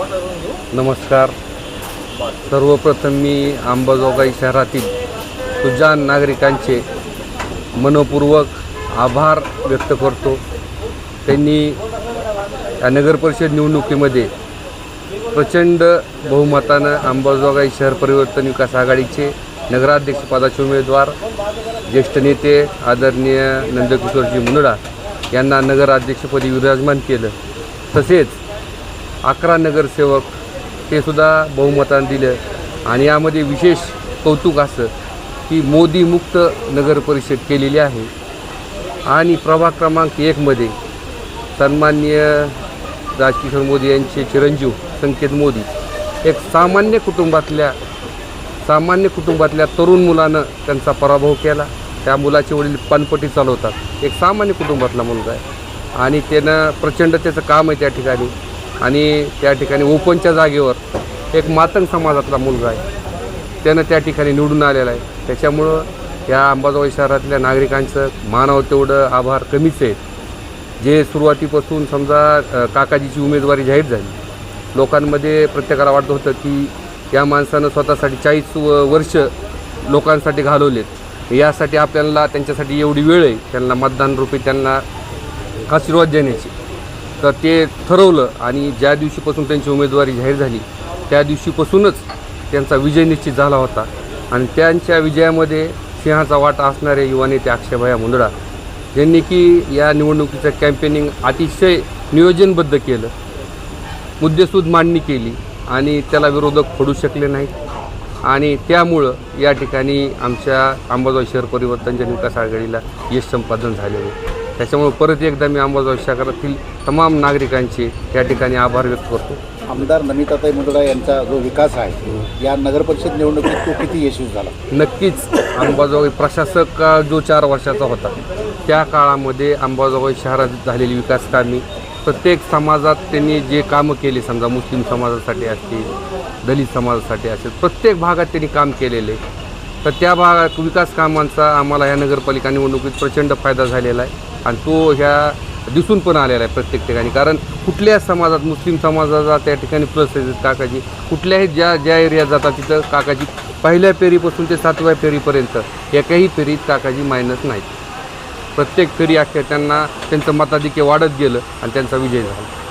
नमस्कार. सर्वप्रथम मी अंबाजोगाई शहरातील सुजान नागरिकांचे मनपूर्वक आभार व्यक्त करतो. त्यांनी या नगरपरिषद निवडणुकीमध्ये प्रचंड बहुमतानं अंबाजोगाई शहर परिवर्तन विकास आघाडीचे नगराध्यक्षपदाचे उमेदवार ज्येष्ठ नेते आदरणीय नंदकिशोरजी मुनडा यांना नगराध्यक्षपदी विराजमान केलं. तसेच अकरा नगरसेवक ते सुद्धा बहुमतानं दिलं. आणि यामध्ये विशेष कौतुक असं की मोदीमुक्त नगर परिषद केलेली आहे. आणि प्रभाग क्रमांक एकमध्ये सन्माननीय राजकिशोर मोदी यांचे चिरंजीव संकेत मोदी एक सामान्य कुटुंबातल्या सामान्य कुटुंबातल्या तरुण मुलानं त्यांचा पराभव केला. त्या मुलाचे वडील पनपटी चालवतात. एक सामान्य कुटुंबातला मुलगा आहे. आणि त्यानं प्रचंड त्याचं काम आहे त्या ठिकाणी. आणि त्या ठिकाणी ओपनच्या जागेवर एक मातंग समाजातला मुलगा आहे. त्यानं त्या ठिकाणी निवडून आलेला आहे. त्याच्यामुळं या अंबाजोगाई शहरातल्या नागरिकांचं मानव तेवढं आभार कमीच आहे. जे सुरुवातीपासून समजा काकाजीची उमेदवारी जाहीर झाली लोकांमध्ये प्रत्येकाला वाटत होतं की या माणसानं स्वतःसाठी चाळीस वर्ष लोकांसाठी घालवलेत. यासाठी आपल्याला त्यांच्यासाठी एवढी वेळ आहे त्यांना मतदान रूपी त्यांना आशीर्वाद देण्याची. तर ते ठरवलं आणि ज्या दिवशीपासून त्यांची उमेदवारी जाहीर झाली त्या दिवशीपासूनच त्यांचा विजय निश्चित झाला होता. आणि त्यांच्या विजयामध्ये सिंहाचा वाटा असणारे युवा नेते अक्षयभया मुंदडा यांनी की या निवडणुकीचं कॅम्पेनिंग अतिशय नियोजनबद्ध केलं. मुद्देसूद मांडणी केली आणि त्याला विरोधक फोडू शकले नाहीत. आणि त्यामुळं या ठिकाणी आमच्या अंबाजोगाई शहर परिवर्तनच्या विकास आघाडीला यश संपादन झालेलं आहे. त्याच्यामुळे परत एकदा मी अंबाजोगाई शहरातील तमाम नागरिकांचे या ठिकाणी आभार व्यक्त करतो. आमदार नमिताताई मुंदडा यांचा जो विकास आहे या नगरपरिषद निवडणुकीत तो किती यशस्वी झाला? नक्कीच अंबाजोगाई प्रशासक जो चार वर्षाचा होता त्या काळामध्ये अंबाजोगाई शहरात झालेली विकास कामे प्रत्येक समाजात त्यांनी जे कामं केली समजा मुस्लिम समाजासाठी असतील दलित समाजासाठी असेल प्रत्येक भागात त्यांनी काम केलेले. तर त्या भागात विकास कामांचा आम्हाला ह्या नगरपालिका निवडणुकीत प्रचंड फायदा झालेला आहे. आणि तो ह्या दिसून पण आलेला आहे प्रत्येक ठिकाणी. कारण कुठल्या समाजात मुस्लिम समाजाचा त्या ठिकाणी प्लस आहे काकाजी? कुठल्याही ज्या ज्या एरियात जातात तिथं काकाजी पहिल्या फेरीपासून ते सातव्या फेरीपर्यंत एकाही फेरीत काकाजी मायनस नाहीत. प्रत्येक फेरी अख्ख्या त्यांना त्यांचं मताधिक्य वाढत गेलं आणि त्यांचा विजय झाला.